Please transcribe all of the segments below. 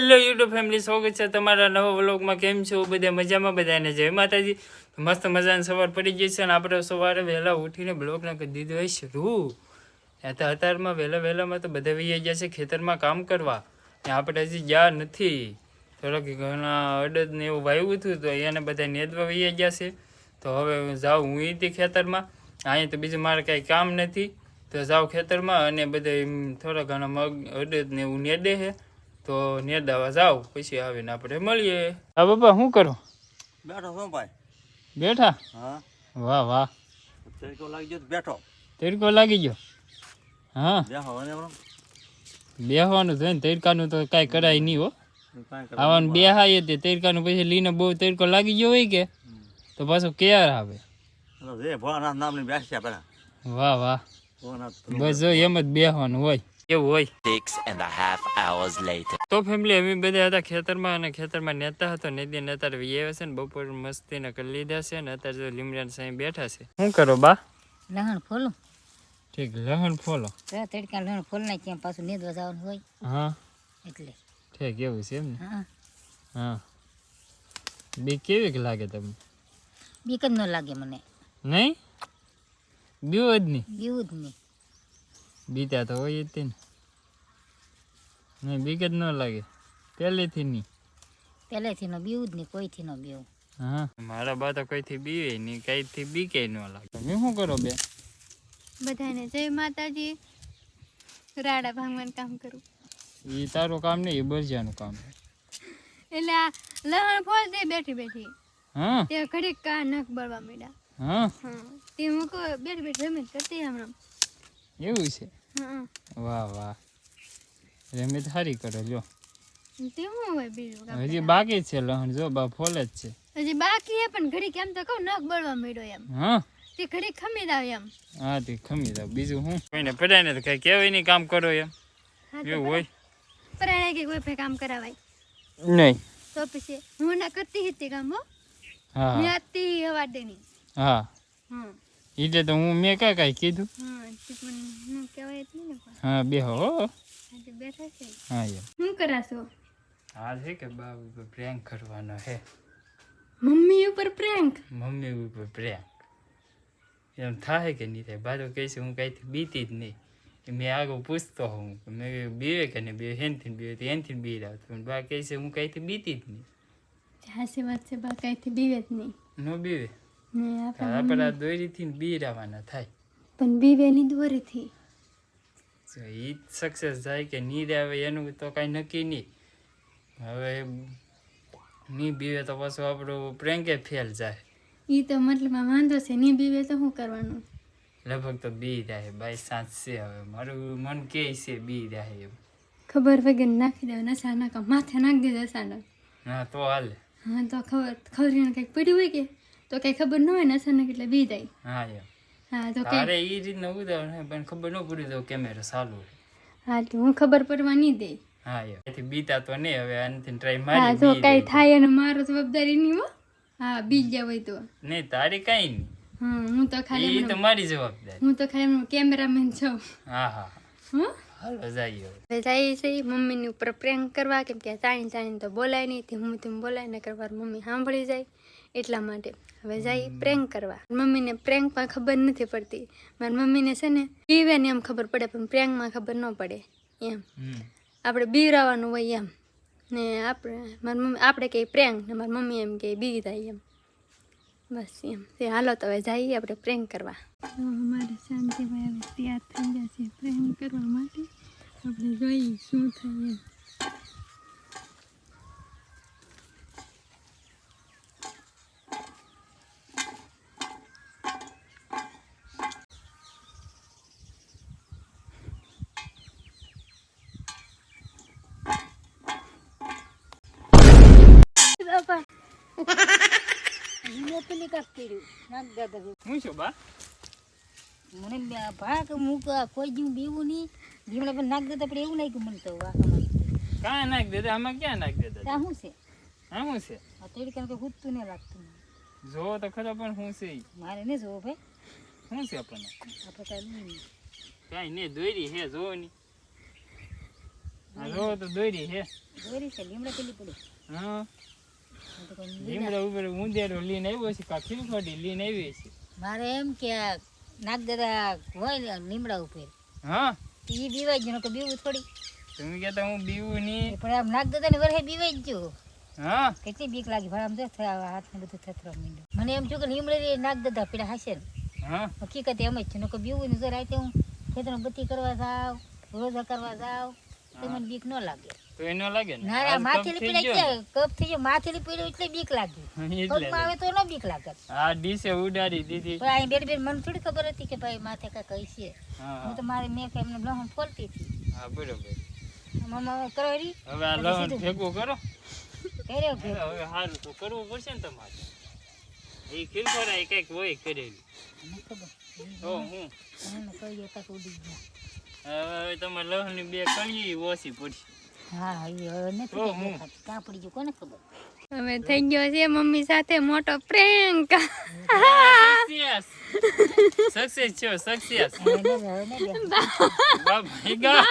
Hello YouTube family સ્વાગત છે તમારા નવા વ્લોગમાં. કેમ છો? બધા મજામાં? બધાને જય માતાજી. મસ્ત મજાની સવાર પડી ગઈ છે અને આપણે સવારે વહેલા ઉઠીને બ્લોગને કરી દીધો હોય શરૂ. ત્યાં તો અત્યારમાં વહેલા વહેલામાં તો બધા વહી ગયા છે ખેતરમાં કામ કરવા. ને આપણે હજી ગયા નથી. થોડાક ઘણા અડદ ને એવું વાવ્યું હતું તો અહીંયાને બધા નેદવા વહી ગયા છે. તો હવે જાઉં હું હતી ખેતરમાં. અહીંયા તો બીજું મારે કાંઈ કામ નથી. તો જાઉં ખેતરમાં અને બધા થોડા ઘણા મગ, અડદ ને એવું નેદે છે. તો નેદાવા જાવ પછી આવીને આપણે મળીએ. હા બાબા શું કરો? બેઠો શું ભાઈ? બેઠા? હા. વાહ વાહ. તરીકો લાગી ગયો બેઠો. તરીકો લાગી ગયો? હા. બેહવાનું ને તડકાનું તો કાંઈ કરાય નહીં હો. કરે આવવાનું બે હાય તે તડકાનું પછી લીને બહુ તડકો લાગી ગયો હોય કે તો પાછું ક્યાર આવે? વાહ વાહ. બસ જો એમ જ બેહવાનું હોય. એવું હોય. Six and half hours later તો ફેમિલી અમે બધા હતા ખેતરમાં અને ખેતરમાં નેતા હતો નદી ને અત્યારે વિયાવે છે ને બપોર મસ્તીને કરી લીધા છે ને અત્યારે જો લીમડાના સાંઈ બેઠા છે. શું કરો બા? લહણ ફોલો. ઠીક લહણ ફોલો. તો તડકા લહણ ફોલ ના કેમ પાછું નીંદવા જવાનું હોય. હા. એટલે. ઠીક એવું છે એમ ને? હા. હા. બી કેવી લાગે તમને? બીક જ ન લાગે મને. નહીં? બીવ જ નહીં? બીવ જ નહીં. બીતા તો હોય જ તે ને. નહીં બીક જ ન લાગે. પહેલેથી નહીં. પહેલેથી નો બીવું જ નહીં કોઈથી ન બીવું. હા. મારા બા તો કોઈથી બીવે નહીં કઈથી બીકે ન લાગે. તમે શું કરો બે? બધાને જય માતાજી. રાડા ભાંગવાનું કામ કરું. એ તારું કામ નહીં એ બરજાનું કામ એટલે આ લહણ ફોલ દે બેઠી બેઠી. હા? તે ઘડીક કા નખ બળવા માંડ્યા. હા? હા તે મૂકો કહું બેઠી બેઠી જમીન કરતી હમણાં એવું છે? વાહ વાહ. રેમી હારી કરો જો હજી બાકી છે લહણ જો બા ફોલે જ છે. હજી બાકી હે પણ ઘડી કેમ તો કહું નખ બળવા મળ્યો એમ. હા? તે ઘડી ખમી દાવ એમ. હા તે ખમી દાવ બીજું હું? કોઈને પડાય ને તો કઈ કેવાય નહીં કામ કરો એમ. એવું હોય? પરાણે કે કોઈ કામ કરાવાય? નહીં. તો પછી હું ના કરતી હતી કામ હો. હા મેં આતી હવા દેની હા. હા એટલે તો હું મેં કાંઈ કાંઈ કીધું. હા પણ હું કહેવાય જ નહીં ને કોઈ. હા બેહો હો. આજે બેઠા છે. હા યાર. શું કરાશો? હા છે કે બા ઉપર પ્રેન્ક કરવાનો હે મમ્મી ઉપર પ્રેન્ક મમ્મી ઉપર પ્રેન્ક એમ થાય કે નહીં થાય? બા તો કહે છે હું કાંઈથી બીતી જ નહીં. મેં આગળ પૂછતો હું મેં બીવે કે નહીં? બીવે હેનથી બીવે તો એનથી બી આવતો. પણ બા કહે છે હું કાંઈથી બીતી જ નહીં. હાસી વાત છે બા કાંઈથી બીવે જ નહીં. નો બીવે. ને આપણે આ દોરીથી બી રહેવાના થાય. પણ બીવેની દોરીથી. તો એ સક્સેસ જાય કે નહીં આવે એનું તો કાંઈ નક્કી નહીં. હવે નહીં બીવે તો પાછું આપણું પ્રેન્કે ફેલ જાય. એ તો મતલબ વાંધો છે નહીં બીવે તો શું કરવાનું? લગભગ તો બી રહે બાય સાંજ છે હવે. મારું મન કે છે બી રહે એમ. ખબર વગર નાખી દે નશા નાખા માથે નાખી દે સાના હા તો હાલે. હા તો ખબર ખબર કંઈક પડ્યું હોય કે? તો કઈ ખબર ન હોય ને અચાનક એટલે બી જાય. હા હા તો અરે કંઈ એ રીતના ઉદાહરણ પણ ખબર ન પડી તો કેમેરો ચાલુ હા તો હું ખબર પડવા નહીં દે. હા એથી બીતા તો નહીં હવે આનાથી ટ્રાય મારી હા તો કઈ થાય અને મારો જવાબદારી નહીં હો. હા બી ગયા હોય તો. નહીં તારી કઈ નહીં. હા તો ખાલી એ તો મારી જવાબદારી. હું તો ખાલી કેમેરામેન છું. હા હા. હા? હાલો જઈએ હવે. હવે મમ્મીની ઉપર પ્રેન્ક કરવા કેમ કે જાણી જાણી તો બોલાય નહીં હું તેમ બોલાય ને કરવા મમ્મી સાંભળી જાય. એટલા માટે. હવે જાય પ્રેન્ક કરવા. મમ્મીને પ્રેંકમાં ખબર નથી પડતી. મારી મમ્મીને છે ને પીવે ને એમ ખબર પડે પણ પ્રેન્કમાં ખબર ન પડે. એમ. આપણે બીવરાવાનું હોય એમ. ને આપણે મારી મમ્મી આપણે કહે પ્રેન્ક ને મારી મમ્મી એમ કે બી જાય એમ. બસ એમ. તે હાલો તો હવે જઈએ આપણે પ્રેન્ક કરવા. અમારે શાંતિભાઈ હવે તૈયાર થઈ ગયા છે પ્રેન્ક કરવા માટે આપણે જોઈએ શું થાય એમ મને ભાગ મૂક કોઈ જીવ બીવું નહીં લીમડા પર નાખ દેતા પણ એવું લાગ્યું મને તો વાંકામાં કાં નાખ દેતા આમાં ક્યાં નાખ દેતા શું છે શું છે આ કારણ કે ખૂટતું નહીં લાગતું જો તો ખરા પણ શું છે મારે નહીં જોવો ભાઈ શું છે આપણને આપણે કાંઈ નહીં કાંઈ નહીં દોરી હે જોવો નહીં જો તો દોરી હે દોરી છે લીમડા પેલી પડી હા. લીમડા ઉપર ઉંદેરો લઈને આવ્યો છે કા ખીલખોટી લઈને આવી છે મારે એમ કે આ નાગ દાદા હોય ને લીમડા ઉપર. હા? ઈ બીવાઈ ગયું કે બીવું થોડી. તમે કહેતા હું બીવું નહીં પણ આમ નાગ દાદા ને વરહે બીવાઈ જ હા? કેટલી બીક લાગી ભાઈ આમ જો હાથ ને બધું થથરા મીંડો. મને એમ થયું કે લીમડે નાગ દાદા પેલા હાશે ને. હા? હકીકત એમ જ છે નકો બીવું ને જો રાતે હું ખેતરમાં બત્તી કરવા જાવ રોજા કરવા જાવ. તો મને બીક ન લાગે. તો એ લાગે ને? ના ના હાલ માથેલી કપ થઈ ગયો કે કપ થઈ ગયો માથેલી પીડ્યો એટલે બીક લાગી. પગમાં આવે તો ન બીક લાગે. આ ડીશે ઉડાડી દીધી. પણ અહીં બેડ બેડ મને થોડી ખબર હતી કે ભાઈ માથે કાંઈ કઈ છે. હું તો મારે મેં કઈ એમને બ્લહમ ફોલતી હતી. હા બરોબર. મમ્મા કરવારી હવે આ લવણ ભેગું કરો. કર્યો કે હવે સારું તો કરવું પડશે ને તમારે. એ ખીલખોરા એ કંઈક હોય કરેલું. ખબર. તો હું. મને કહી ઉડી ગયા. હવે તમારે લવણની બે કળી ઓછી પડશે હા હવે નથી હું કોને ખબર? હવે થઈ ગયો છે મમ્મી સાથે મોટો પ્રેન્ક. સક્સેસ સક્સેસ છો સક્સેસ હવે ને હવે ને બે. બા ભાઈગા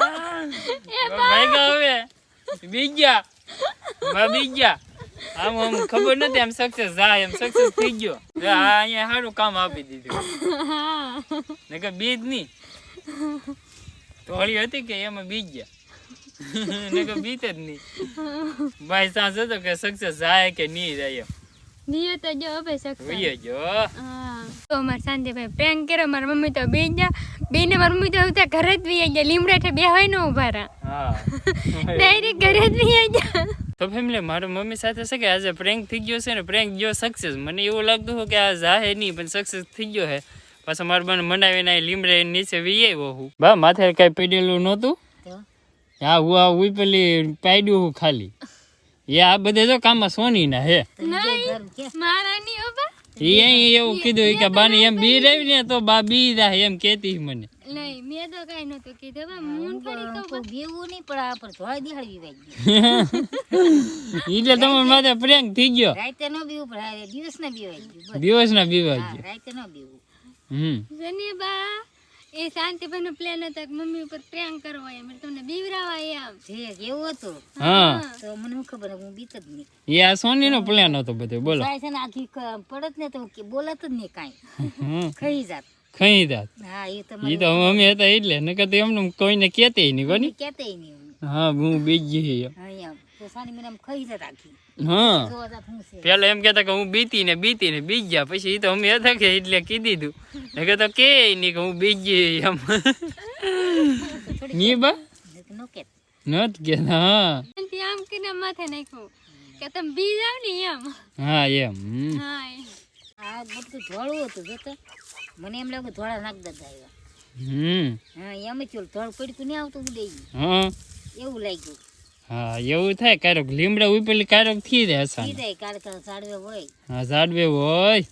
બા ભાઈગા હવે. બીજા. બા બીજા. આમ આમ ખબર નથી આમ સક્સેસ જાય એમ સક્સેસ થઈ ગયો. જો અહીંયા સારું કામ આપી દીધું. નકર બીજ નહીં તોળી હતી કે એમાં બીજ? ગયા નકર બીજ જ નહીં. ભાઈ સાંજ હતો કે સક્સેસ જાય કે નહીં જાય એમ. દિયો તો જો હવે શકતા જોઈએ જો. હા. તો મારા શાંતિભાઈ પ્રેન્ક કર્યો. મારી મમ્મી તો બે ગયા બેને મારી મમ્મી તો હવે ઘરે જ બી ગયા. લીમડા ઠે બે હોય ને ઊભા રહ્યા હા. ડાયરેક્ટ ઘરે જ બી ગયા. તો ફેમિલી મારા મમ્મી સાથે છે કે આજે પ્રેન્ક થઈ ગયો છે ને પ્રેન્ક ગયો સક્સેસ મને એવું લાગતું હતું કે આ જાહે નહીં પણ સક્સેસ થઈ ગયો હે. પાછા મારા બને મનાવીને લીમડે નીચે વીએ આવ્યો હું. બા માથે કઈ પડેલું નહોતું? હા હું આ ઉઈ પેલી પાડ્યું હું ખાલી. એ આ બધે જો કામમાં સોની ના હે જે એ અહીં એવું કીધું કે બાની એમ બી રહી ને તો બા બી જાય એમ કેતી મને. નહીં મેં તો કઈ નતું કીધું બા. મૂન ફરી કહું તો નહીં પણ આ પર ધોળા દિહાડી વાઈ એટલે તમારા માથે પ્રેંગ થઈ ગયો. રાતે ન બીવું પણ દિવસ ના બીવાઈ ગયું દિવસ ના બીવા હા ગયો. રાતે ન બીવું. હમ. એ શાંતિભાઈ નો પ્લાન હતો કે મમ્મી ઉપર પ્રેન્ક કરવો એમ. તમને બીવરાવા એમ જે એવું હતું. હા. તો મને શું ખબર હું બીત જ નહીં. એ આ સોની નો પ્લાન હતો બધો બોલો. છે ને આખી પડત ને તો બોલત જ નહીં કાંઈ. હમ. ખાઈ જાત. ખઈ જાત. હા એ તો એ તો અમે હતા એટલે નકર તો એમને કોઈને કહેતે નહીં કોની? કહેતે નહીં હા હું બીજી એમ. અહીંયા તો સાની મને ખાઈ જાત આખી હા. જોવા જાત હું છે. પેલા એમ કહેતા કે હું બીતી ને બીતી ને બીજ ગયા પછી એ તો અમે હતા કે એટલે કીધી તું નકર તો કે નહીં કે હું બીજી એમ ની બા? ન નત કે હા. આમ કે ના માથે નાખ્યું કે તમે બીજ આવ ને એમ. હા એમ. હા. આ બધું ધોળું હતું જોતો. મને એમ લાગે ધોળા નાખ દાદા આવ્યા. હમ. હા એમ ચોલ ધોળ પડ્યું નહીં આવતું ઉડે હા. એવું લાગ્યું. હા એવું થાય ક્યારેક લીમડા ઉપેલી ક્યારેકથી રહે હસા કીધે કાલે કાલે સાડવે હોય. હા ઝાડવે હોય.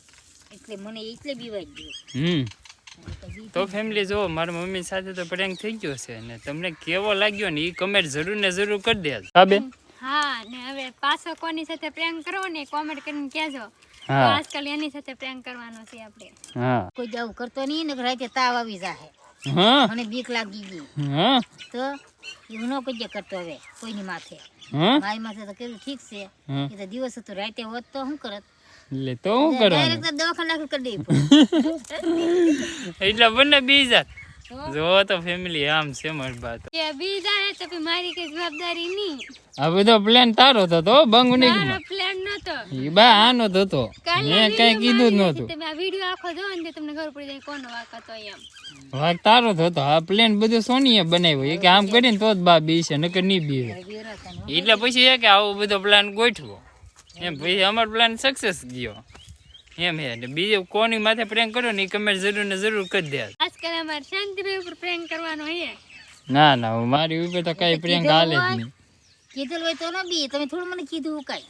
એટલે મને એટલે બીવાઈ ગયો. હમ. તો ફેમિલી જો મારા મમ્મી સાથે તો પ્રેન્ક થઈ ગયો છે ને તમને કેવો લાગ્યો ને એ કમેન્ટ જરૂર ને જરૂર કરી દે હા બેન? હા ને હવે પાછો કોની સાથે પ્રેંગ કરવો ને કોમેન્ટ કરીને કહેજો. હા. આજકાલ એની સાથે પ્રેંગ કરવાનો છે આપણે. હા. કોઈ જાવું કરતો નહીં ને રાતે તાવ આવી જાહે. હા? મને બીક લાગી ગઈ. હા? તો એવું ન કોઈ કરતો હવે કોઈની માથે. હા? મારી માથે તો કેવું ઠીક છે. એ તો દિવસ હતો રાતે હોત તો શું કરત? લે તો હું કરવાનું? ડાયરેક્ટ દવાખાના કરી દેવી એટલે બંને બીજા. જો તો ફેમિલી આમ છે મારી બાત કે બીજા હે તો મારી કઈ જવાબદારી ની આ બધો પ્લાન તારો હતો બંગુ મારો નહીં પ્લાન નતો. ઈ બા આનો જ હતો મેં કઈ કીધું જ નહોતું. તમે આ વીડિયો આખો જોવો ને તમને ખબર પડી જાય કોનો વાક હતો એમ. વાગ તારો થતો આ પ્લાન બધું સોનીએ બનાવ્યો. એ કે આમ કરીને તો જ બા બી છે નકર નહીં બી એટલે પછી એ કે આવો બધો પ્લાન ગોઠવો. એમ પછી અમારો પ્લાન સક્સેસ ગયો. એમ હે. ને બીજે કોની માથે પ્રેમ કરો ને એ કમેન્ટ જરૂર ને જરૂર કરી દે. આજકાલ અમારે શાંતિભાઈ ઉપર પ્રેમ કરવાનો હે. ના ના મારી ઉપર તો કઈ પ્રેમ હાલે જ નહીં. કીધેલું હોય તો ન બી તમે થોડું મને કીધું કાંઈ.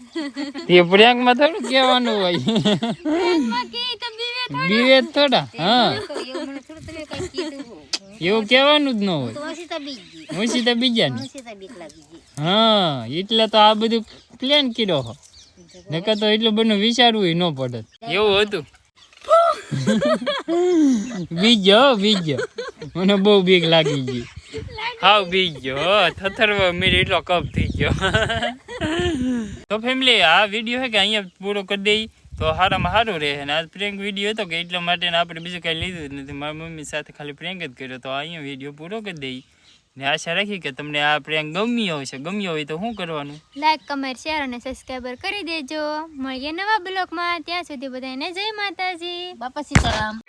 તે પ્રેમમાં થોડું કહેવાનું હોય. બીવે બીવે થોડા. હા. એવું મને થોડું તમે કાંઈ કીધું હોય. એવું કહેવાનું જ ન હોય. બીજ. હું સીધા ગઈ હા એટલે તો આ બધું પ્લાન કર્યો હો. નકર તો એટલું બધું વિચારવું ન પડે. એવું હતું. બીજો બીજો. મને બહુ બીક લાગી ગઈ. હાવ બી ગયો. થથરવા મેરે એટલો કપ થઈ ગયો. તો ફેમિલી આ વીડિયો હે કે અહીંયા પૂરો કરી દઈ? તો સારામાં સારું રહે. ને આ પ્રેન્ક વીડિયો હતો કે એટલા માટે આપણે બીજું કાંઈ લીધું જ નથી. મારી મમ્મી સાથે ખાલી પ્રેન્ક જ કર્યો. તો અહીંયા વીડિયો પૂરો કરી દઈ. ને આશા રાખી કે તમને આ પ્રેન્ક ગમ્યો હશે. ગમ્યો હોય તો શું કરવાનું? લાઈક કમેન્ટ શેર અને સબસ્ક્રાઈબર કરી દેજો. મળીએ નવા બ્લોગમાં ત્યાં સુધી બધાને જય માતાજી. બાપા સીતારામ.